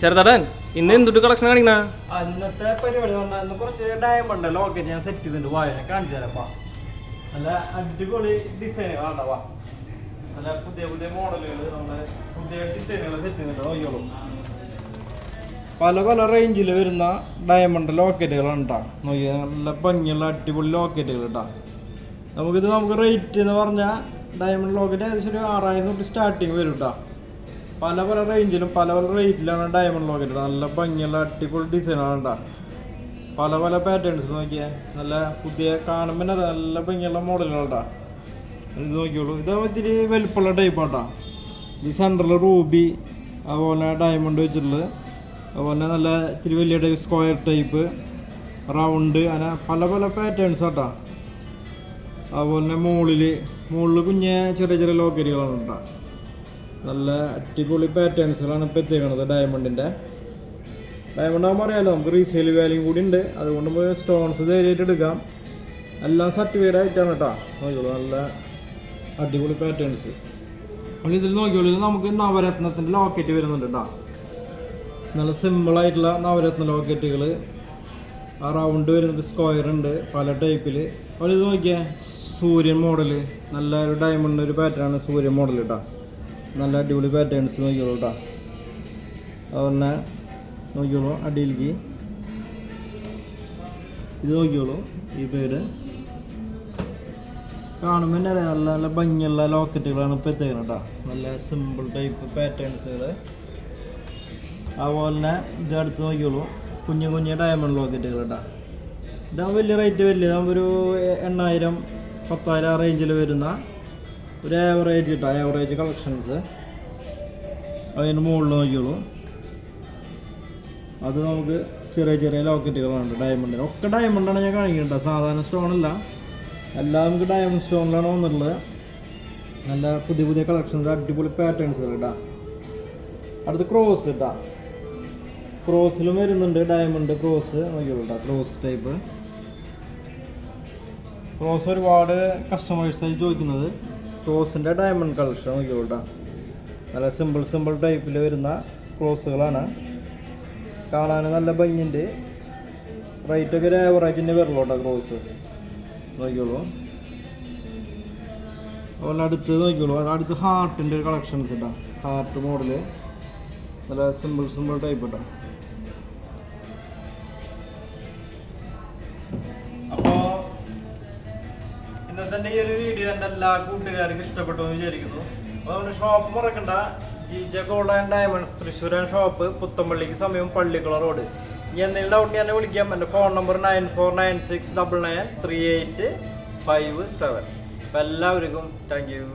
ശരതടൻ ഇന്ന് എന്തുട്ട് കളക്ഷൻ കാണിക്കണ? അന്നത്തെ പരിപാടി ഇന്ന് കുറച്ച് ഡയമണ്ട് ലോക്കറ്റ് ഞാൻ സെറ്റ് ചെയ്തിട്ടുണ്ട്. വായന കാണിച്ചു തരാപ്പാ നല്ല അടിപൊളി ഡിസൈനുകൾ വാ. നല്ല പുതിയ പുതിയ മോഡലുകൾ പുതിയ ഡിസൈനുകൾ സെറ്റ് ചെയ്തിട്ടുണ്ട്. നോക്കിയോളൂ പല പല റേഞ്ചിൽ വരുന്ന ഡയമണ്ട് ലോക്കറ്റുകളാണ് നല്ല ഭംഗിയുള്ള അടിപൊളി ലോക്കറ്റുകൾ കേട്ടോ നമുക്കിത് നമുക്ക് റേറ്റ് എന്ന് പറഞ്ഞാൽ ഡയമണ്ട് ലോക്കറ്റ് ഏകദേശം ഒരു ആറായിരം തൊട്ട് സ്റ്റാർട്ടിങ് വരും കേട്ടോ പല പല റേഞ്ചിലും പല പല റേറ്റിലാണ് ഡയമണ്ട് ലോക്കറ്റ് നല്ല ഭംഗിയുള്ള അടിപൊളി ഡിസൈനാണ് കേട്ടോ പല പല പാറ്റേൺസ് നോക്കിയേ. നല്ല പുതിയ കാണുമ്പോൾ നല്ല ഭംഗിയുള്ള മോഡലുകളുണ്ടാ ഇത് നോക്കിയോളൂ. ഇത് ഇത്തിരി വലുപ്പമുള്ള ടൈപ്പാട്ടാ ഈ സെന്ററിൽ റൂബി അതുപോലെ ഡയമണ്ട് വെച്ചിട്ടുള്ളത്. അതുപോലെ നല്ല ഇത്തിരി വലിയ ടൈപ്പ് സ്ക്വയർ ടൈപ്പ് റൗണ്ട് അങ്ങനെ പല പല പാറ്റേൺസ് ആട്ടാ അതുപോലെ തന്നെ മുകളിൽ മുകളിൽ കുഞ്ഞ ചെറിയ ചെറിയ ലോക്കറ്റുകളാണ് കേട്ടോ നല്ല അടിപൊളി പാറ്റേൺസുകളാണ് ഇപ്പോൾ എത്തിയേക്കണത് ഡയമണ്ടിന്റെ ഡയമണ്ട് ആകുമ്പോൾ അറിയാലോ നമുക്ക് റീസെയിൽ വാല്യൂ കൂടി ഉണ്ട്. അതുകൊണ്ട് നമുക്ക് സ്റ്റോൺസ് ധൈര്യമായിട്ട് എടുക്കാം. എല്ലാം സർട്ടിഫൈഡ് ആയിട്ടാണ് കേട്ടോ. നോക്കിയോളൂ നല്ല അടിപൊളി പാറ്റേൺസ് അപ്പോൾ ഇതിൽ നോക്കിയോളൂ നമുക്ക് നവരത്നത്തിന്റെ ലോക്കറ്റ് വരുന്നുണ്ട് കേട്ടോ. നല്ല സിമ്പിളായിട്ടുള്ള നവരത്ന ലോക്കറ്റുകൾ ആ റൗണ്ട് വരുന്നത് സ്ക്വയർ ഉണ്ട് പല ടൈപ്പിൽ അപ്പോൾ ഇത് നോക്കിയേ സൂര്യൻ മോഡൽ നല്ല ഒരു ഡയമണ്ട് ഒരു പാറ്റേൺ ആണ് സൂര്യൻ മോഡൽ കേട്ടോ. നല്ല അടിപൊളി പാറ്റേൺസ് നോക്കിയോളൂ കേട്ടോ അതുപോലെ നോക്കിയോളൂ അടിയിലേക്ക്. ഇത് നോക്കിയോളൂ ഈ പേര്. കാണുമ്പോൾ തന്നെ അറിയാം നല്ല നല്ല ഭംഗിയുള്ള ലോക്കറ്റുകളാണ് ഇപ്പോൾ എത്തിക്കുന്നത് കേട്ടോ നല്ല സിമ്പിൾ ടൈപ്പ് പാറ്റേൺസുകൾ അതുപോലെ തന്നെ ഇത് അടുത്ത് നോക്കിയോളൂ കുഞ്ഞു കുഞ്ഞു ഡയമണ്ട് ലോക്കറ്റുകൾ കേട്ടോ ഇതാകുമ്പോൾ വലിയ റേറ്റ് വലിയ ഇതാകുമ്പോൾ ഒരു എണ്ണായിരം പത്തായിരം ആ റേഞ്ചിൽ വരുന്ന ഒരു ആവറേജ് കേട്ടോ ആവറേജ് കളക്ഷൻസ് അതിന് മുകളിൽ നോക്കിയോളൂ അത് നമുക്ക് ചെറിയ ചെറിയ ലോക്കറ്റുകളാണ് ഡയമണ്ടിന് ഒക്കെ ഡയമണ്ടാണ് ഞാൻ കാണിക്കുന്നത് സാധാരണ സ്റ്റോണല്ല എല്ലാം നമുക്ക് ഡയമണ്ട് സ്റ്റോണിലാണ് വന്നിട്ടുള്ളത്. നല്ല പുതിയ പുതിയ കളക്ഷൻസ് അടിപൊളി പാറ്റേൺസുകൾ ഇട്ടാ അടുത്ത് ക്രോസ് ഇട്ടാ ക്രോസിലും വരുന്നുണ്ട് ഡയമണ്ട് ക്രോസ് നോക്കിയോളൂ കേട്ടോ ക്രോസ് ടൈപ്പ് ക്രോസ് ഒരുപാട് കസ്റ്റമേഴ്സായി ചോദിക്കുന്നത്. ക്രോസിന്റെ ഡയമണ്ട് കളക്ഷൻ നോക്കിയോളൂ നല്ല സിമ്പിൾ സിമ്പിൾ ടൈപ്പിൽ വരുന്ന ക്രോസുകളാണ് കാണാൻ നല്ല ഭംഗിന്റെ റേറ്റൊക്കെ ഒരു ആവറേജിന്റെ വരുള്ളൂ കേട്ടോ ക്രോസ് നോക്കിയോളൂ അതുപോലെ അടുത്ത് നോക്കിയോളൂ അടുത്ത് ഹാർട്ടിന്റെ ഒരു കളക്ഷൻസ് കേട്ടോ ഹാർട്ട് മോഡൽ നല്ല സിമ്പിൾ സിമ്പിൾ ടൈപ്പ് കേട്ടോ ഇന്നത്തെ ഈ ഒരു വീഡിയോ എന്റെ എല്ലാ കൂട്ടുകാർക്കും ഇഷ്ടപ്പെട്ടു എന്ന് വിചാരിക്കുന്നു. അപ്പോൾ നമ്മുടെ ഷോപ്പ് മറക്കണ്ട. ജിജ ഗോൾഡ് ആൻഡ് ഡയമണ്ട്സ് തൃശ്ശൂരാൻ ഷോപ്പ് പുത്തമ്പള്ളിക്ക് സമയം പള്ളിക്കുള റോഡ് ഇനി എന്തെങ്കിലും ഡൗട്ട് ഞാൻ വിളിക്കാം. എന്റെ phone number nine four nine six double nine three eight five seven അപ്പോൾ എല്ലാവർക്കും താങ്ക് യു